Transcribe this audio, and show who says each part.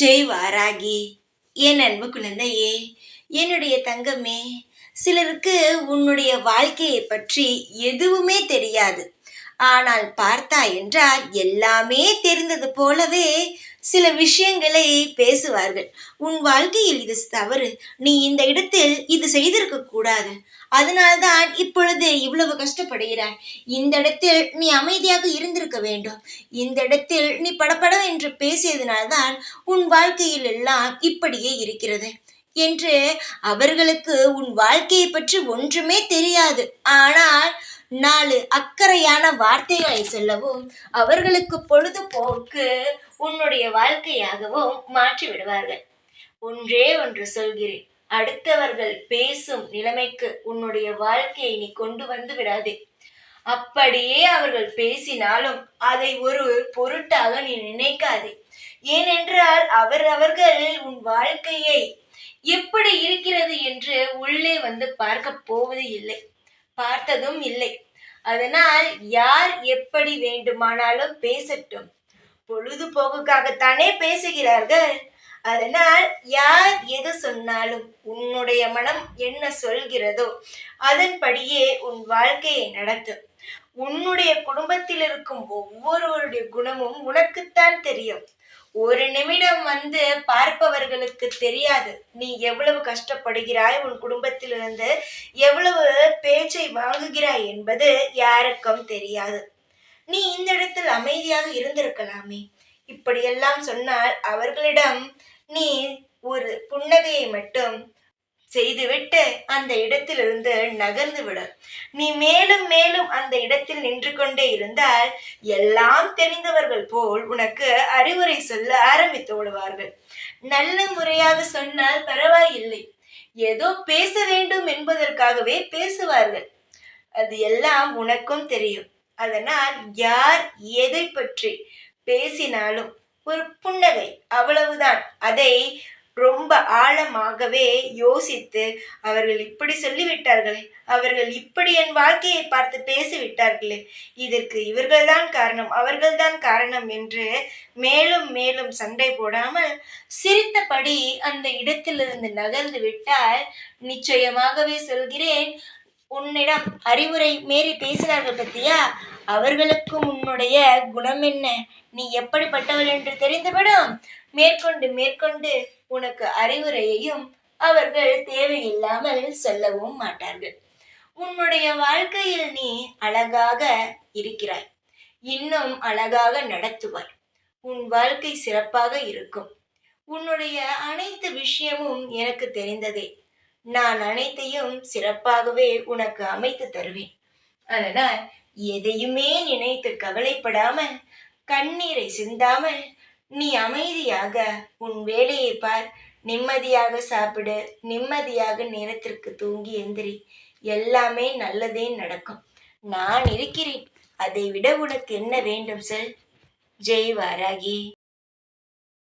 Speaker 1: ஜெய் வாராகி. என் அன்பு குழந்தையே என்னுடைய தங்கமே சிலருக்கு உன்னுடைய வாழ்க்கையை பற்றி எதுவுமே தெரியாது. ஆனால் பார்த்தா என்றால் எல்லாமே தெரிந்தது போலவே சில விஷயங்களை பேசுவார்கள். உன் வாழ்க்கையில் இது தவறு. நீ இந்த இடத்தில் இது செய்திருக்க கூடாது. அதனால்தான் இப்பொழுது இவ்வளவு கஷ்டப்படுகிறாய். இந்த இடத்தில் நீ அமைதியாக இருந்திருக்க வேண்டும். இந்த இடத்தில் நீ படப்படம் என்று பேசியதனால்தான் உன் வாழ்க்கையில் எல்லாம் இப்படியே இருக்கிறது என்று அவர்களுக்கு உன் வாழ்க்கையை பற்றி ஒன்றுமே தெரியாது. ஆனால் நாலு அக்கறையான வார்த்தைகளை சொல்லவும் அவர்களுக்கு பொழுதுபோக்கு உன்னுடைய வாழ்க்கையாகவும் மாற்றி விடுவார்கள். ஒன்றே ஒன்று சொல்கிறேன் அடுத்தவர்கள் பேசும் நிலைமைக்கு உன்னுடைய வாழ்க்கையை நீ கொண்டு வந்து விடாதே. அப்படியே அவர்கள் பேசினாலும் அதை ஒரு பொருட்டாக நீ நினைக்காதே. ஏனென்றால் அவர் அவர்கள் உன் வாழ்க்கையை எப்படி இருக்கிறது என்று உள்ளே வந்து பார்க்க போவது இல்லை பார்த்ததும் இல்லை. அதனால் யார் எப்படி வேண்டுமானாலும் பேசட்டும். பொழுதுபோக்குக்காகத்தானே பேசுகிறார்கள். அதனால் யார் எது சொன்னாலும் உன்னுடைய மனம் என்ன சொல்கிறதோ அதன்படியே உன் வாழ்க்கையை நடத்தும். உன்னுடைய குடும்பத்தில் இருக்கும் ஒவ்வொருவருடைய குணமும் உனக்குத்தான் தெரியும். ஒரு நிமிடம் வந்து பார்ப்பவர்களுக்கு தெரியாது. நீ எவ்வளவு கஷ்டப்படுகிறாய்? உன் குடும்பத்திலிருந்து எவ்வளவு பேச்சை வாங்குகிறாய் என்பது யாருக்கும் தெரியாது. நீ இந்த இடத்தில் அமைதியாக இருந்திருக்கலாமே. இப்படியெல்லாம் சொன்னால் அவர்களிடம் நீ ஒரு புன்னகையை மட்டும் செய்துவிட்டு அந்த இடத்திலிருந்து நகர்ந்து விடும் நீ மேலும் மேலும் அந்த இடத்தில் நின்று கொண்டே இருந்தால் எல்லாம் தெரிந்தவர்கள் போல் உனக்கு அறிவுரை சொல்ல ஆரம்பித்து விடுவார்கள். நல்ல முறையாக சொன்னால் பரவாயில்லை. ஏதோ பேச வேண்டும் என்பதற்காகவே பேசுவார்கள். அது எல்லாம் உனக்கும் தெரியும். அதனால் யார் எதை பற்றி பேசினாலும் ஒரு புன்னகை அவ்வளவுதான். அதை ரொம்ப ஆழமாகவே யோசித்து அவர்கள் இப்படி சொல்லிவிட்டார்களே அவர்கள் இப்படி என் வாழ்க்கையை பார்த்து பேசிவிட்டார்களே இதற்கு இவர்கள்தான் காரணம் அவர்கள்தான் காரணம் என்று மேலும் மேலும் சண்டை போடாமல் சிரித்தபடி அந்த இடத்திலிருந்து நகர்ந்து விட்டால் நிச்சயமாகவே சொல்கிறேன் உன்னிடம் அறிவுரை மீறி பேசினார்கள் பத்தியா? அவர்களுக்கும் உன்னுடைய குணம் என்ன? நீ எப்படிப்பட்டவள் என்று தெரிந்துவிடும்? மேற்கொண்டு மேற்கொண்டு உனக்கு அறிவுரையையும் அவர்கள் தேவையில்லாமல் சொல்லவும் மாட்டார்கள். உன்னுடைய வாழ்க்கையில் நீ அழகாக இருக்கிறாய். இன்னும் அழகாக நடத்துவாய். உன் வாழ்க்கை சிறப்பாக இருக்கும். உன்னுடைய அனைத்து விஷயமும் எனக்கு தெரிந்ததே. நான் அனைத்தையும் சிறப்பாகவே உனக்கு அமைத்து தருவேன். அதனால் எதையுமே நினைத்து கவலைப்படாமல் கண்ணீரை சிந்தாமல் நீ அமைதியாக உன் வேலையை பார். நிம்மதியாக சாப்பிடு. நிம்மதியாக நேரத்திற்கு தூங்கி எந்திரி. எல்லாமே நல்லதே நடக்கும். நான் இருக்கிறேன். அதை விட உனக்கு என்ன வேண்டும் சொல்? ஜெய் வாராகி.